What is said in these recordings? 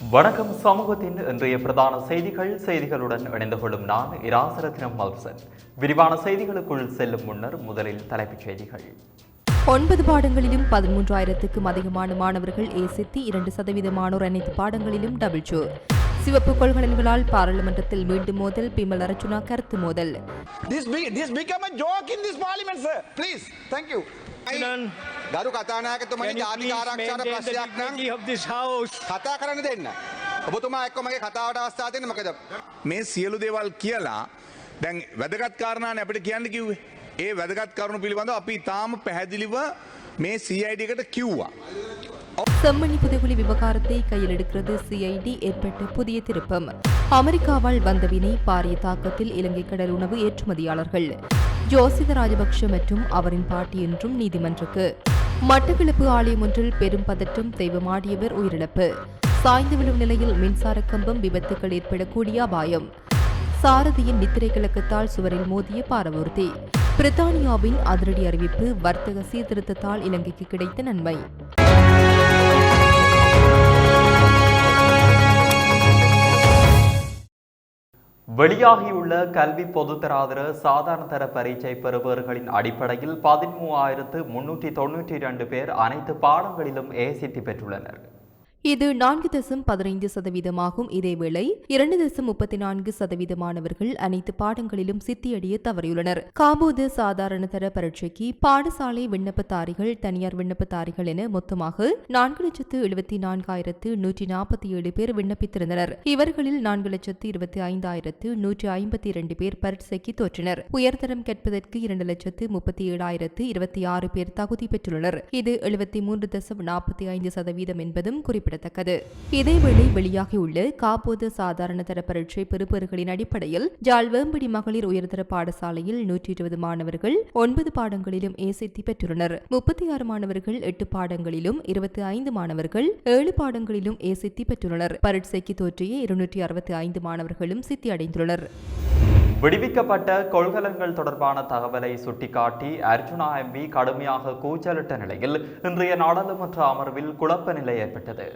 வணக்கம். சமூகத்தின் இன்றைய பிரதான செய்திகள் செய்திகளுடன் இணைந்து கொள்ளும் நான் இராசரத்னம் மல்சன். விரிவான செய்திகளுக்குள் செல்லும் முன்னர் முதலில் தலைப்புச் செய்திகள். ஒன்பது பாடங்களிலும் பதிமூன்றாயிரத்துக்கும் அதிகமான மாணவர்கள் ஏசித்தி இரண்டு சதவீதமானோர் அனைத்து பாடங்களிலும் டபுள் சோ சிவப்பு கொள்கலன்களால் பாராளுமன்றத்தில் மீண்டும் மோதல் பிமல் அரச்சுனா கருத்து மோதல். This, be, this become a joke in this parliament, sir. Please, thank you. ගරු කතානායකතුමනි Can you ජාතික please ආරක්ෂාවට maintain the ප්‍රශ්නයක් නම් dignity of this house? කතා කරන්න දෙන්න. ඔබතුමා එක්ක මගේ කතාවට අවස්ථාව දෙන්න මොකද? මේ සියලු දේවල් කියලා දැන් වැදගත් කාරණානේ අපිට කියන්න කිව්වේ. ඒ වැදගත් කරුණු පිළිබඳව අපි තාම පැහැදිලිව මේ CID එකට කිව්වා. செம்மணி புதைகுழி விவகாரத்தை கையில் எடுக்கிறது சிஐடி ஏற்பட்ட புதிய திருப்பம் அமெரிக்காவால் வந்தவினை பாரிய தாக்கத்தில் இலங்கை கடல் உணவு ஏற்றுமதியாளர்கள் ஜோசித ராஜபக்ஷ மற்றும் அவரின் பாட்டி என்றும் நீதிமன்றுக்கு மட்டக்களப்பு ஆலயம் ஒன்றில் பெரும் பதற்றம் தெய்வமாடியவர் உயிரிழப்பு. சாய்ந்து விழும் நிலையில் மின்சார கம்பம் விபத்துகள் ஏற்படக்கூடிய அபாயம். சாரதியின் நித்திரை கிழக்கத்தால் சுவரில் மோதிய பாரவூர்த்தி பிரித்தானியாவின் அதிரடி அறிவிப்பு வர்த்தக சீர்திருத்தத்தால் இலங்கைக்கு கிடைத்த நன்மை. வெளியாகியுள்ள கல்வி பொதுத்தராதர சாதாரண தர பரீட்சை பெறுபவர்களின் அடிப்படையில் பதிமூவாயிரத்து முன்னூற்றி தொன்னூற்றி இரண்டு பேர் அனைத்து பாடங்களிலும் ஏசித்தி பெற்றுள்ளனர். இது நான்கு தசம் பதினைந்து சதவீதமாகும். இதேவேளை இரண்டு தசம் முப்பத்தி நான்கு சதவீத மாணவர்கள் அனைத்து பாடங்களிலும் சித்தியடைய தவறியுள்ளனர். காபோது சாதாரண தர பரீட்சைக்கு பாடசாலை விண்ணப்பதாரிகள் தனியார் விண்ணப்பதாரிகள் என மொத்தமாக நான்கு லட்சத்து எழுபத்தி நான்காயிரத்து நூற்றி நாற்பத்தி ஏழு பேர் விண்ணப்பித்திருந்தனர். இவர்களில் நான்கு லட்சத்து இருபத்தி ஐந்தாயிரத்து நூற்றி ஐம்பத்தி இரண்டு பேர் பரீட்சைக்கு தோற்றினர். உயர்தரம் கேட்பதற்கு இரண்டு லட்சத்து முப்பத்தி ஏழாயிரத்து இருபத்தி ஆறு பேர் தகுதி பெற்றுள்ளனர். இது எழுபத்தி மூன்று தசம் நாற்பத்தி ஐந்து சதவீதம் என்பதும் குறிப்பிடத்தக்கது. இதேவேளை வெளியாகியுள்ள காப்போது சாதாரண தர பரீட்சை பெறுபவர்களின் அடிப்படையில் ஜாழ்வேம்படி மகளிர் உயர்தர பாடசாலையில் நூற்றி இருபது மாணவர்கள் ஒன்பது பாடங்களிலும் ஏசித்தி பெற்றுள்ளனர். முப்பத்தி ஆறு மாணவர்கள் எட்டு பாடங்களிலும் இருபத்தி ஐந்து மாணவர்கள் ஏழு பாடங்களிலும் ஏசித்தி பெற்றுள்ளனர். பரீட்சைக்கு தோற்றிய இருநூற்றி அறுபத்தி ஐந்து மாணவர்களும் சித்தி அடைந்துள்ளனர். விடுவிக்கப்பட்ட கொள்கலன்கள் தொடர்பான தகவலை சுட்டிக்காட்டி அர்ஜுனா எம்பி கடுமையாக கூச்சலிட்ட நிலையில் இன்றைய நாடாளுமன்ற அமர்வில் குழப்ப நிலை ஏற்பட்டது.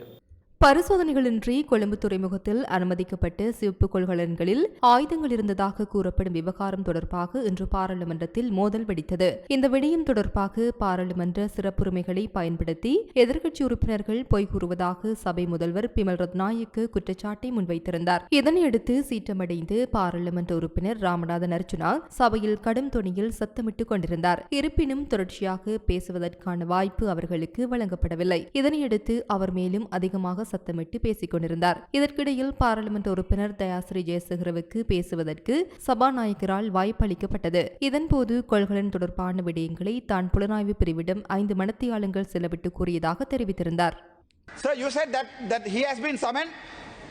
பரிசோதனைகளின்றி கொழும்பு துறைமுகத்தில் அனுமதிக்கப்பட்ட சிவப்பு கொள்கலன்களில் ஆயுதங்கள் இருந்ததாக கூறப்படும் விவகாரம் தொடர்பாக இன்று பாராளுமன்றத்தில் மோதல் வெடித்தது. இந்த விடயம் தொடர்பாக பாராளுமன்ற சிறப்புரிமைகளை பயன்படுத்தி எதிர்க்கட்சி உறுப்பினர்கள் பொய் கூறுவதாக சபை முதல்வர் பிமல் ரத்நாயக்கு குற்றச்சாட்டை முன்வைத்திருந்தார். இதனையடுத்து சீற்றமடைந்து பாராளுமன்ற உறுப்பினர் ராமநாதன் அர்ஜுனா சபையில் கடும் தொனியில் சத்தமிட்டுக் கொண்டிருந்தார். இருப்பினும் தொடர்ச்சியாக பேசுவதற்கான வாய்ப்பு அவர்களுக்கு வழங்கப்படவில்லை. இதனையடுத்து அவர் மேலும் அதிகமாக சத்தமிட்டு பேசிக் கொண்டிருந்தார். இதற்கிடையில் பாராளுமன்ற உறுப்பினர் தயாஸ்ரீ ஜெயசேகரவுக்கு பேசுவதற்கு சபாநாயகரால் வாய்ப்பளிக்கப்பட்டது இதன்போது கொள்கலன் தொடர்பான விடயங்களை தான் புலனாய்வு பிரிவிடம் ஐந்து மணத்தியாளங்கள் செலவிட்டு கூறியதாக தெரிவித்திருந்தார். Sir, you said that, that he has been summoned.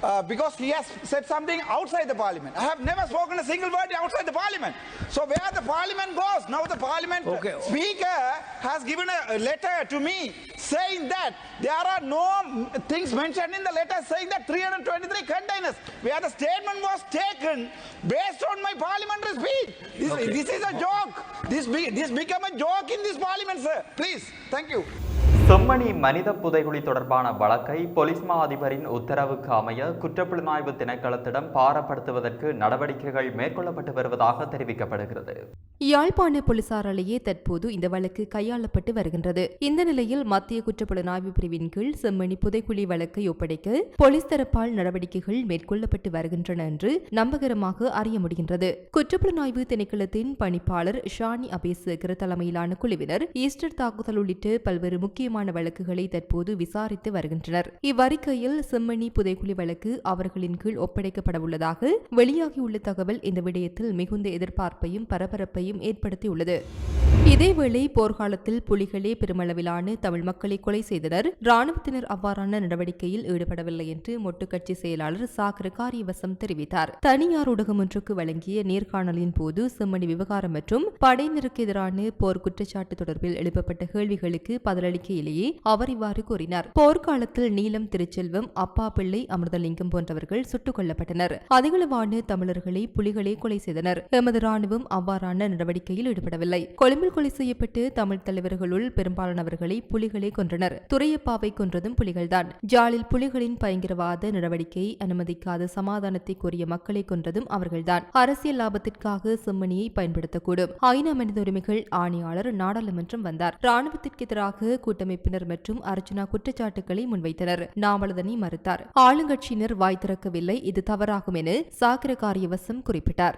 Uh, because he has said something outside the parliament. I have never spoken a single word outside the parliament. So where the parliament goes, now the parliament Okay. speaker has given a letter to me saying that there are no mm, things mentioned in the letter saying that 323 containers where the statement was taken based on my parliamentary speech. This, this is a joke. This, be, this become a joke in this parliament, sir. Please, thank you. Chemmani மனித புதைகுழி தொடர்பான வழக்கை police மா அதிபரின் உத்தரவுக்கு அமைய குற்றப்புலனாய்வு திணைக்களத்திடம் பாரப்படுத்துவதற்கு நடவடிக்கைகள் மேற்கொள்ளப்பட்டு வருவதாக தெரிவிக்கப்படுகிறது. யாழ்ப்பாண போலீசாராலேயே தற்போது இந்த வழக்கு கையாளப்பட்டு வருகின்றது. இந்த நிலையில் மத்திய குற்றப்புலனாய்வு பிரிவின் கீழ் செம்மணி புதைக்குழி வழக்கை ஒப்படைக்க போலீஸ் தரப்பால் நடவடிக்கைகள் மேற்கொள்ளப்பட்டு வருகின்றன என்று நம்பகரமாக அறிய முடிகின்றது. குற்றப்புலனாய்வு திணைக்களத்தின் பணிப்பாளர் ஷானி அபேசேகர் தலைமையிலான குழுவினர் ஈஸ்டர் தாக்குதல் உள்ளிட்ட பல்வேறு முக்கியமான வழக்குகளை தற்போது விசாரித்து வருகின்றனர். இவ்வறிக்கையில் செம்மணி புதைக்குழி வழக்கு அவர்களின் கீழ் ஒப்படைக்கப்பட உள்ளதாக வெளியாகியுள்ள தகவல் இந்த விடயத்தில் மிகுந்த எதிர்பார்ப்பையும் பரபரப்பையும் ஏற்படுத்தியுள்ளது. இதேவேளை போர்க்காலத்தில் புலிகளே பெருமளவிலான தமிழ் மக்களை கொலை செய்தனர். ராணுவத்தினர் அவ்வாறான நடவடிக்கையில் ஈடுபடவில்லை என்று மொட்டுக்கட்சி செயலாளர் சாகர காரியவசம் தெரிவித்தார். தனியார் ஊடகம் ஒன்றுக்கு வழங்கிய நேர்காணலின் போது செம்மணி விவகாரம் மற்றும் படையினருக்கு எதிரான போர் குற்றச்சாட்டு தொடர்பில் எழுப்பப்பட்ட கேள்விகளுக்கு பதிலளிக்கையிலேயே அவர் இவ்வாறு கூறினார். போர்க்காலத்தில் நீலம் திருச்செல்வம் அப்பா பிள்ளை அமிர்தலிங்கம் போன்றவர்கள் சுட்டுக் கொல்லப்பட்டனர். அதிகளவான தமிழர்களை புலிகளே கொலை செய்தனர். எமது ராணுவம் அவ்வாறான நடவடிக்கையில் ஈடுபடவில்லை. கொழும்பில் கொலை செய்யப்பட்டு தமிழ் தலைவர்களுள் பெரும்பாலானவர்களை புலிகளே கொன்றனர். துரையப்பாவை கொன்றதும் புலிகள்தான். ஜாலில் புலிகளின் பயங்கரவாத நடவடிக்கை அனுமதிக்காத சமாதானத்தை கோரிய மக்களை கொன்றதும் அவர்கள்தான். அரசியல் லாபத்திற்காக செம்மணியை பயன்படுத்தக்கூடும். ஐநா மனித உரிமைகள் ஆணையாளர் நாடாளுமன்றம் வந்தார். ராணுவத்திற்கு எதிராக கூட்டம் கூட்டமைப்பினர் மற்றும் அர்ச்சனா குற்றச்சாட்டுகளை முன்வைத்தனர். நாவலதனை மறுத்தார். ஆளுங்கட்சியினர் வாய் திறக்கவில்லை. இது தவறாகும் என சாக்கிர காரியவசம் குறிப்பிட்டார்.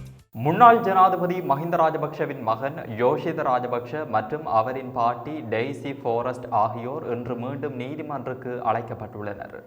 முன்னாள் ஜனாதிபதி மஹிந்த ராஜபக்ஷவின் மகன் யோஷித ராஜபக்ஷ மற்றும் அவரின் பாட்டி டெய்சி ஃபோரஸ்ட் ஆகியோர் இன்று மீண்டும் நீதிமன்றுக்கு அழைக்கப்பட்டுள்ளனர்.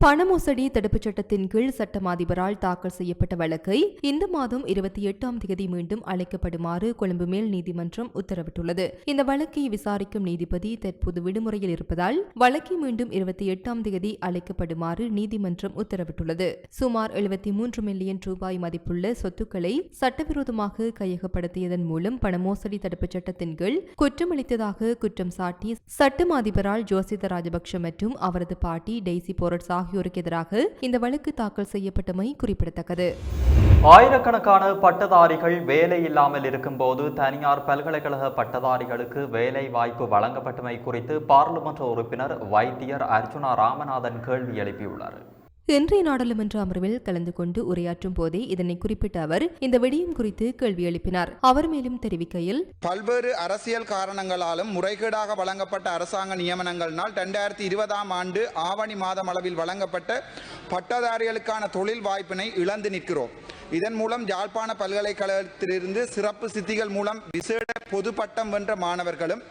பண மோசடி தடுப்புச் சட்டத்தின் கீழ் சட்டம் அதிபரால் தாக்கல் செய்யப்பட்ட வழக்கை இந்த மாதம் இருபத்தி எட்டாம் தேதி மீண்டும் அழைக்கப்படுமாறு கொழும்பு மேல் நீதிமன்றம் உத்தரவிட்டுள்ளது. இந்த வழக்கை விசாரிக்கும் நீதிபதி தற்போது விடுமுறையில் இருப்பதால் வழக்கை மீண்டும் இருபத்தி எட்டாம் தேதி அழைக்கப்படுமாறு நீதிமன்றம் உத்தரவிட்டுள்ளது. சுமார் எழுபத்தி மூன்று மில்லியன் ரூபாய் மதிப்புள்ள சொத்துக்களை சட்டவிரோதமாக கையகப்படுத்தியதன் மூலம் பண மோசடி தடுப்புச் சட்டத்தின் கீழ் குற்றமளித்ததாக குற்றம் சாட்டி சட்டம் அதிபரால் ஜோசித ராஜபக்ஷ மற்றும் அவரது பாட்டி டெய்சி போரட்ஸாக ஆகியோருக்கு எதிராக இந்த வழக்கு தாக்கல் செய்யப்பட்டமை குறிப்பிடத்தக்கது. ஆயிரக்கணக்கான பட்டதாரிகள் வேலை இல்லாமல் இருக்கும்போது தனியார் பல்கலைக்கழக பட்டதாரிகளுக்கு வேலை வாய்ப்பு வழங்கப்பட்டமை குறித்து பாராளுமன்ற உறுப்பினர் வைத்தியர் அர்ஜுனா ராமநாதன் கேள்வி எழுப்பியுள்ளார். இன்றைய நாடாளுமன்ற அமர்வில் கலந்து கொண்டு உரையாற்றும் போதே இதனை குறிப்பிட்ட அவர் இந்த விடயம் குறித்து கேள்வி எழுப்பினார். அவர் மேலும் தெரிவிக்கையில் பல்வேறு அரசியல் காரணங்களாலும் முறைகேடாக வழங்கப்பட்ட அரசாங்க நியமனங்கள்னால் ரெண்டாயிரத்தி இருபதாம் ஆண்டு ஆவணி மாதம் அளவில் வழங்கப்பட்ட பட்டதாரிகளுக்கான தொழில் வாய்ப்பினை இழந்து நிற்கிறோம். இதன் மூலம் யாழ்ப்பாண பல்கலைக்கழகத்திலிருந்து சிறப்பு சித்திகள் மூலம் விசேட பொது பட்டம் வென்ற மாணவர்களும்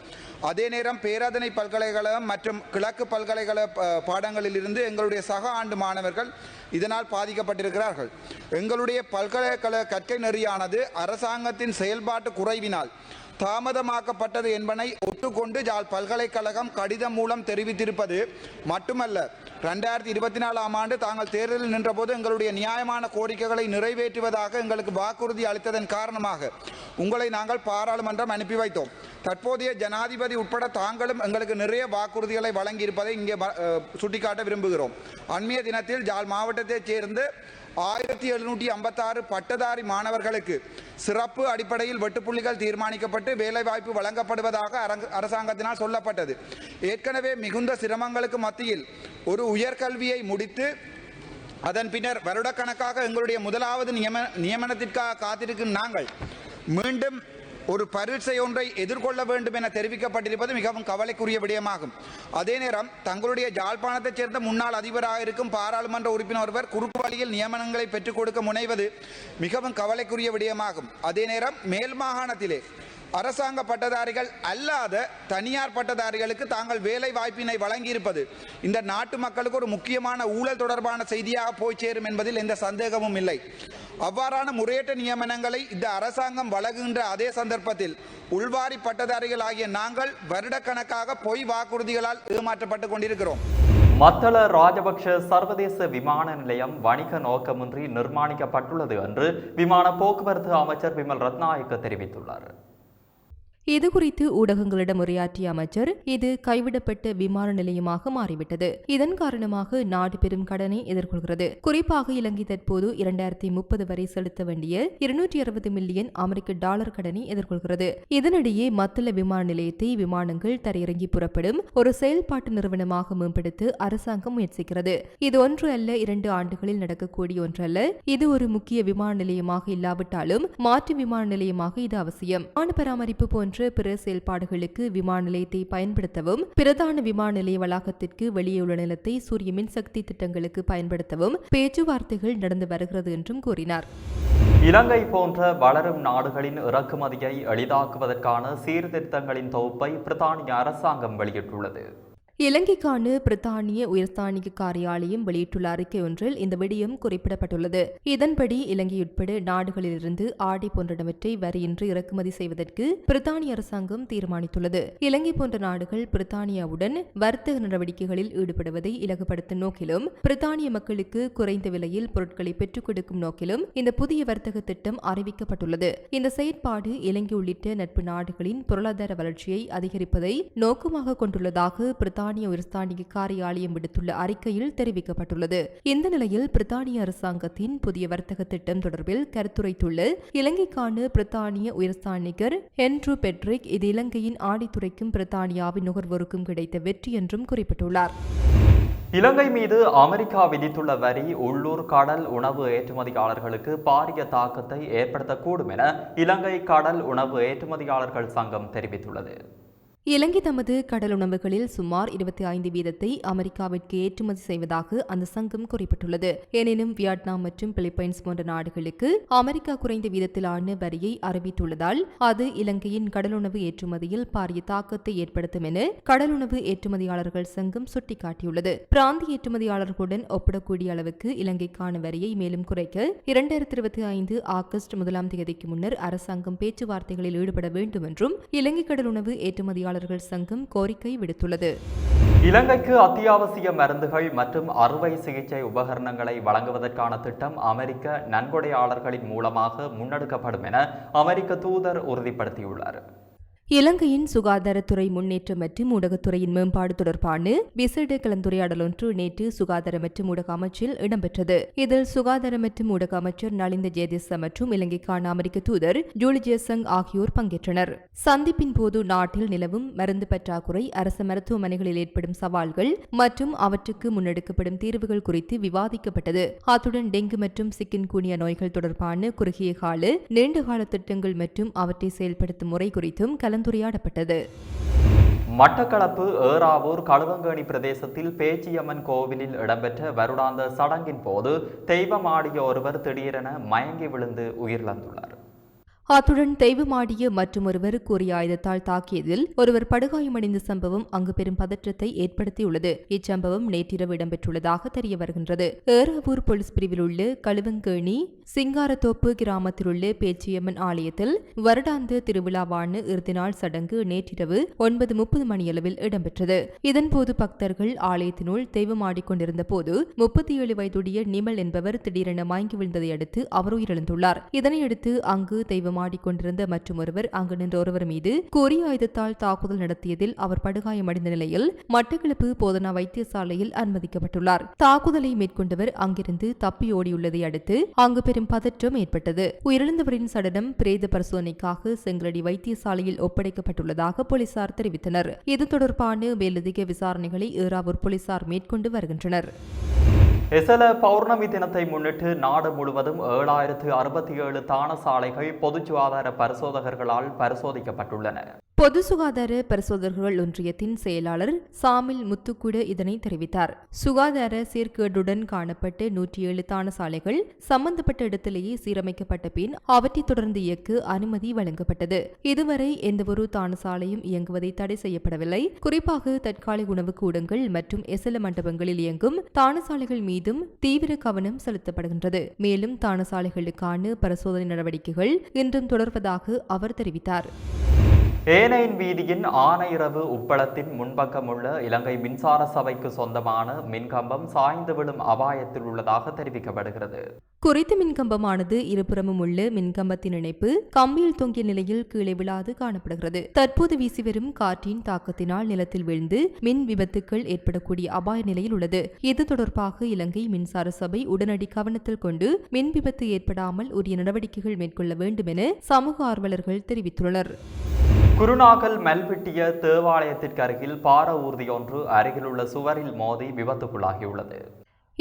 அதே நேரம் பேராதனை பல்கலைக்கழகம் மற்றும் கிழக்கு பல்கலைக்கழக ப- பாடங்களிலிருந்து எங்களுடைய சக ஆண்டு மாணவர்கள் இதனால் பாதிக்கப்பட்டிருக்கிறார்கள். எங்களுடைய பல்கலைக்கழக கற்கை நெறியானது அரசாங்கத்தின் செயல்பாட்டு குறைவினால் தாமதமாக்கப்பட்டது என்பனை ஒட்டுக்கொண்டு ஜாழ் பல்கலைக்கழகம் கடிதம் மூலம் தெரிவித்திருப்பது மட்டுமல்ல ரெண்டாயிரத்தி இருபத்தி நாலாம் ஆண்டு தாங்கள் தேர்தலில் நின்றபோது எங்களுடைய நியாயமான கோரிக்கைகளை நிறைவேற்றுவதாக எங்களுக்கு வாக்குறுதி அளித்ததன் காரணமாக உங்களை நாங்கள் பாராளுமன்றம் அனுப்பி வைத்தோம். தற்போதைய ஜனாதிபதி உட்பட தாங்களும் எங்களுக்கு நிறைய வாக்குறுதிகளை வழங்கியிருப்பதை இங்கே சுட்டிக்காட்ட விரும்புகிறோம். அண்மைய தினத்தில் ஜாழ் மாவட்டத்தைச் சேர்ந்து ஆயிரத்தி எழுநூற்றி ஐம்பத்தாறு பட்டதாரி மாணவர்களுக்கு சிறப்பு அடிப்படையில் வெட்டுப்புள்ளிகள் தீர்மானிக்கப்பட்டு வேலைவாய்ப்பு வழங்கப்படுவதாக அரசாங்கத்தினால் சொல்லப்பட்டது. ஏற்கனவே மிகுந்த சிரமங்களுக்கு மத்தியில் ஒரு உயர்கல்வியை முடித்து அதன் பின்னர் வருடக்கணக்காக எங்களுடைய முதலாவது நியம நியமனத்திற்காக காத்திருக்கும் நாங்கள் மீண்டும் ஒரு பரீட்சை ஒன்றை எதிர்கொள்ள வேண்டும் என தெரிவிக்கப்பட்டிருப்பது மிகவும் கவலைக்குரிய விடயமாகும். அதே நேரம் தங்களுடைய ஜாழ்ப்பாணத்தைச் சேர்ந்த முன்னாள் அதிபராக இருக்கும் பாராளுமன்ற உறுப்பினர் ஒருவர் குறுக்கு வழியில் நியமனங்களை பெற்றுக் கொடுக்க முனைவது மிகவும் கவலைக்குரிய விடயமாகும். அதே நேரம் மேல் மாகாணத்திலே அரசாங்க பட்டதாரிகள் அல்லாத தனியார் பட்டதாரிகளுக்கு தாங்கள் வேலை வாய்ப்பினை வழங்கியிருப்பது. இந்த நாட்டு மக்களுக்கு ஒரு முக்கியமான ஊழல் தொடர்பான செய்தியாக போய் சேரும் என்பதில் எந்த சந்தேகமும் இல்லை. அவ்வாறான முறையற்ற நியமனங்களை இந்த அரசாங்கம் வழங்குகின்ற அதே சந்தர்ப்பத்தில் உள்வாரி பட்டதாரிகள் ஆகிய நாங்கள் வருடக்கணக்காக பொய் வாக்குறுதிகளால் ஏமாற்றப்பட்டு கொண்டிருக்கிறோம். மத்தள ராஜபக்ஷ சர்வதேச விமான நிலையம் வணிக நோக்கமின்றி நிர்மாணிக்கப்பட்டுள்ளது என்று விமான போக்குவரத்து அமைச்சர் விமல் ரத்நாயக்க தெரிவித்துள்ளார். இதுகுறித்து ஊடகங்களிடம் உரையாற்றிய அமைச்சர் இது கைவிடப்பட்ட விமான நிலையமாக மாறிவிட்டது. இதன் காரணமாக நாடு பெரும் கடனை எதிர்கொள்கிறது. குறிப்பாக இலங்கை தற்போது இரண்டாயிரத்தி முப்பது வரை செலுத்த வேண்டிய இருநூற்றி அறுபது மில்லியன் அமெரிக்க டாலர் கடனை எதிர்கொள்கிறது. இதனிடையே மத்தள விமான நிலையத்தை விமானங்கள் தரையிறங்கி புறப்படும் ஒரு செயல்பாட்டு நிறுவனமாக மேம்படுத்த அரசாங்கம் முயற்சிக்கிறது. இது ஒன்று அல்ல இரண்டு ஆண்டுகளில் நடக்கக்கூடிய ஒன்றல்ல. இது ஒரு முக்கிய விமான நிலையமாக இல்லாவிட்டாலும் மாற்று விமான நிலையமாக இது அவசியம். விமான பராமரிப்பு போன்ற பிற செயல்பாடுகளுக்கு விமான நிலையத்தை பயன்படுத்தவும் பிரதான விமான நிலைய வளாகத்திற்கு வெளியே உள்ள நிலத்தை சூரிய மின்சக்தி திட்டங்களுக்கு பயன்படுத்தவும் பேச்சுவார்த்தைகள் நடந்து வருகிறது என்றும் கூறினார். இலங்கை போன்ற வளரும் நாடுகளின் இறக்குமதியை எளிதாக்குவதற்கான சீர்திருத்தங்களின் தொகுப்பை பிரித்தானிய அரசாங்கம் வெளியிட்டுள்ளது. இலங்கைக்கான பிரித்தானிய உயர்ஸ்தானிக காரியாலயம் வெளியிட்டுள்ள அறிக்கை ஒன்றில் இந்த விடயம் குறிப்பிடப்பட்டுள்ளது. இதன்படி இலங்கை உட்பட நாடுகளிலிருந்து ஆடை போன்றவற்றை வரியின்றி இறக்குமதி செய்வதற்கு பிரித்தானிய அரசாங்கம் தீர்மானித்துள்ளது. இலங்கை போன்ற நாடுகள் பிரித்தானியாவுடன் வர்த்தக நடவடிக்கைகளில் ஈடுபடுவதை இலகுபடுத்தும் நோக்கிலும் பிரித்தானிய மக்களுக்கு குறைந்த விலையில் பொருட்களை பெற்றுக் கொடுக்கும் நோக்கிலும் இந்த புதிய வர்த்தக திட்டம் அறிவிக்கப்பட்டுள்ளது. இந்த செயற்பாடு இலங்கை உள்ளிட்ட நட்பு நாடுகளின் பொருளாதார வளர்ச்சியை அதிகரிப்பதை நோக்கமாக கொண்டுள்ளதாக பிரித்தானிய பிரித்தானிய உயர்ஸ்தானிக காரியாலயம் விடுத்துள்ள அறிக்கையில் தெரிவிக்கப்பட்டுள்ளது. இந்த நிலையில் பிரித்தானிய அரசாங்கத்தின் புதிய வர்த்தக திட்டம் தொடர்பில் கருத்துரைத்துள்ள இலங்கைக்கான பிரித்தானிய உயர்ஸ்தானிகர் ஹென்ட்ரூ பெட்ரிக் இது இலங்கையின் ஆடித்துறைக்கும் பிரித்தானியாவின் நுகர்வோருக்கும் கிடைத்த வெற்றி என்றும் குறிப்பிட்டுள்ளார். இலங்கை மீது அமெரிக்கா விதித்துள்ள வரி உள்ளூர் கடல் உணவு ஏற்றுமதியாளர்களுக்கு பாரிய தாக்கத்தை ஏற்படுத்தக்கூடும் என இலங்கை கடல் உணவு ஏற்றுமதியாளர்கள் சங்கம் தெரிவித்துள்ளது. இலங்கை தமது கடல் உணவுகளில் சுமார் இருபத்தி ஐந்து வீதத்தை அமெரிக்காவிற்கு ஏற்றுமதி செய்வதாக அந்த சங்கம் குறிப்பிட்டுள்ளது. எனினும் வியட்நாம் மற்றும் பிலிப்பைன்ஸ் போன்ற நாடுகளுக்கு அமெரிக்கா குறைந்த வீதத்திலான வரியை அறிவித்துள்ளதால் அது இலங்கையின் கடலுணவு ஏற்றுமதியில் பாரிய தாக்கத்தை ஏற்படுத்தும் என கடலுணவு ஏற்றுமதியாளர்கள் சங்கம் சுட்டிக்காட்டியுள்ளது. பிராந்திய ஏற்றுமதியாளர்களுடன் ஒப்பிடக்கூடிய அளவுக்கு இலங்கைக்கான வரியை மேலும் குறைக்க இரண்டாயிரத்தி இருபத்தி ஐந்து ஆகஸ்ட் முதலாம் தேதிக்கு முன்னர் அரசாங்கம் பேச்சுவார்த்தைகளில் ஈடுபட வேண்டும் என்றும் இலங்கை கடலுணவு ஏற்றுமதியாளர் ஏற்றுமதியாளர்கள் சங்கம் கோரிக்கை விடுத்துள்ளது. இலங்கைக்கு அத்தியாவசிய மருந்துகள் மற்றும் அறுவை சிகிச்சை உபகரணங்களை வழங்குவதற்கான திட்டம் அமெரிக்க நன்கொடையாளர்களின் மூலமாக முன்னெடுக்கப்படும் என அமெரிக்க தூதர் உறுதிப்படுத்தியுள்ளார். இலங்கையின் சுகாதாரத்துறை முன்னேற்றம் மற்றும் ஊடகத்துறையின் மேம்பாடு தொடர்பான விசேட கலந்துரையாடல் ஒன்று நேற்று சுகாதார மற்றும் ஊடக அமைச்சில் இடம்பெற்றது. இதில் சுகாதார மற்றும் ஊடக அமைச்சர் நலிந்த ஜெயதிச மற்றும் இலங்கைக்கான அமெரிக்க தூதர் ஜூலி ஜேசங் ஆகியோர் பங்கேற்றனர். சந்திப்பின் போது நாட்டில் நிலவும் மருந்து பற்றாக்குறை அரசு மருத்துவமனைகளில் ஏற்படும் சவால்கள் மற்றும் அவற்றுக்கு முன்னெடுக்கப்படும் தீர்வுகள் குறித்து விவாதிக்கப்பட்டது. அத்துடன் டெங்கு மற்றும் சிக்கின் கூனிய நோய்கள் தொடர்பான குறுகிய கால நீண்டகால திட்டங்கள் மற்றும் அவற்றை செயல்படுத்தும் முறை குறித்தும் கலந்துரையாடப்பட்டது. மட்டக்களப்பு ஏறாவூர் களுவங்கேணி பிரதேசத்தில் பேச்சியம்மன் கோவிலில் இடம்பெற்ற வருடாந்த சடங்கின் போது தெய்வமாடிய ஒருவர் திடீரென மயங்கி விழுந்து உயிரிழந்துள்ளார். அத்துடன் தெய்வமாடிய மற்றொருவர் கூறிய ஆயுதத்தால் தாக்கியதில் ஒருவர் படுகாயமடைந்த சம்பவம் அங்கு பெரும் பதற்றத்தை ஏற்படுத்தியுள்ளது. இச்சம்பவம் நேற்றிரவு இடம்பெற்றுள்ளதாக தெரிய வருகின்றது. ஏறாவூர் போலீஸ் பிரிவில் உள்ள கழுவங்கேணி சிங்காரத்தோப்பு கிராமத்தில் உள்ள பேச்சியம்மன் ஆலயத்தில் வருடாந்த திருவிழாவான இறுதி நாள் சடங்கு நேற்றிரவு ஒன்பது முப்பது மணியளவில் இடம்பெற்றது. இதன்போது பக்தர்கள் ஆலயத்தினுள் தெய்வமாடிக்கொண்டிருந்த போது முப்பத்தி ஏழு வயதுடைய நிமல் என்பவர் திடீரென மயங்கி விழுந்ததை அடுத்து அவர் உயிரிழந்துள்ளார். இதனையடுத்து அங்கு தெய்வம் ஆடிக்கொண்டிருந்த மற்றும் ஒருவர் அங்கு நின்ற ஒருவர் மீது கொரிய ஆயுதத்தால் தாக்குதல் நடத்தியதில் அவர் படுகாயமடைந்த நிலையில் மட்டக்களப்பு போதனா வைத்தியசாலையில் அனுமதிக்கப்பட்டுள்ளார். தாக்குதலை மேற்கொண்டவர் அங்கிருந்து தப்பியோடியுள்ளதை அடுத்து அங்கு பெரும் பதற்றம் ஏற்பட்டது. உயிரிழந்தவரின் சடலம் பிரேத பரிசோதனைக்காக செங்கலடி வைத்தியசாலையில் ஒப்படைக்கப்பட்டுள்ளதாக போலீசார் தெரிவித்தனர். இது தொடர்பான மேலதிக விசாரணைகளை ஏறாவூர் போலீசார் மேற்கொண்டு வருகின்றனர். எசல பௌர்ணமி தினத்தை முன்னிட்டு நாடு முழுவதும் ஏழாயிரத்து அறுபத்தி ஏழு தான சாலைகள் பொது சுகாதார பரிசோதகர்களால் பரிசோதிக்கப்பட்டுள்ளன. பொது சுகாதார பரிசோதகர்கள் ஒன்றியத்தின் செயலாளர் சாமில் முத்துக்குடு இதனை தெரிவித்தார். சுகாதார சீர்கேடுடன் காணப்பட்டு நூற்றி ஏழு தான சாலைகள் சம்பந்தப்பட்ட இடத்திலேயே சீரமைக்கப்பட்ட பின் அவற்றை தொடர்ந்து இயக்க அனுமதி வழங்கப்பட்டது. இதுவரை எந்தவொரு தான சாலையும் இயங்குவதை தடை செய்யப்படவில்லை. குறிப்பாக தற்காலிக உணவு கூடங்கள் மற்றும் எசல மண்டபங்களில் இயங்கும் தான சாலைகள் மீதும் தீவிர கவனம் செலுத்தப்படுகின்றது. மேலும் தான சாலைகளுக்கான பரிசோதனை நடவடிக்கைகள் இன்றும் தொடர்வதாக அவர் தெரிவித்தார். ஏனையின் வீதியின் ஆனையிறவு உப்பளத்தின் முன்பக்கமுள்ள இலங்கை மின்சார சபைக்கு சொந்தமான மின்கம்பம் சாய்ந்து விழும் அபாயத்தில் உள்ளதாக தெரிவிக்கப்படுகிறது. குறித்த மின்கம்பமானது இருபுறமும் உள்ள மின்கம்பத்தின் இணைப்பு கம்பியில் தொங்கிய நிலையில் கீழே விழாது காணப்படுகிறது. தற்போது வீசி வரும் காற்றின் தாக்கத்தினால் நிலத்தில் விழுந்து மின் விபத்துக்கள் ஏற்படக்கூடிய அபாய நிலையில் உள்ளது. இது தொடர்பாக இலங்கை மின்சார சபை உடனடி கவனத்தில் கொண்டு மின் விபத்து ஏற்படாமல் உரிய நடவடிக்கைகள் மேற்கொள்ள வேண்டும் என சமூக ஆர்வலர்கள் தெரிவித்துள்ளனர். குருநாகல் மெல்விட்டிய தேவாலயத்திற்கு அருகில் பார ஊர்தி ஒன்று அருகிலுள்ள சுவரில் மோதி விபத்துக்குள்ளாகியுள்ளது.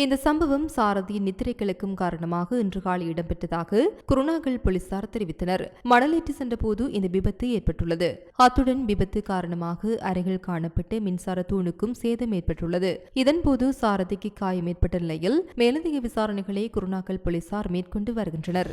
இந்த சம்பவம் சாரதியின் நித்திரை கிழக்கும் காரணமாக இன்று காலை இடம்பெற்றதாக குருணாகல் போலீசார் தெரிவித்தனர். மணலேற்றி சென்றபோது இந்த விபத்து ஏற்பட்டுள்ளது. அத்துடன் விபத்து காரணமாக அருகில் காணப்பட்ட மின்சார தூணுக்கும் சேதம் ஏற்பட்டுள்ளது. இதன்போது சாரதிக்கு காயம் ஏற்பட்ட நிலையில் மேலதிக விசாரணைகளை குருணாகல் போலீசார் மேற்கொண்டு வருகின்றனர்.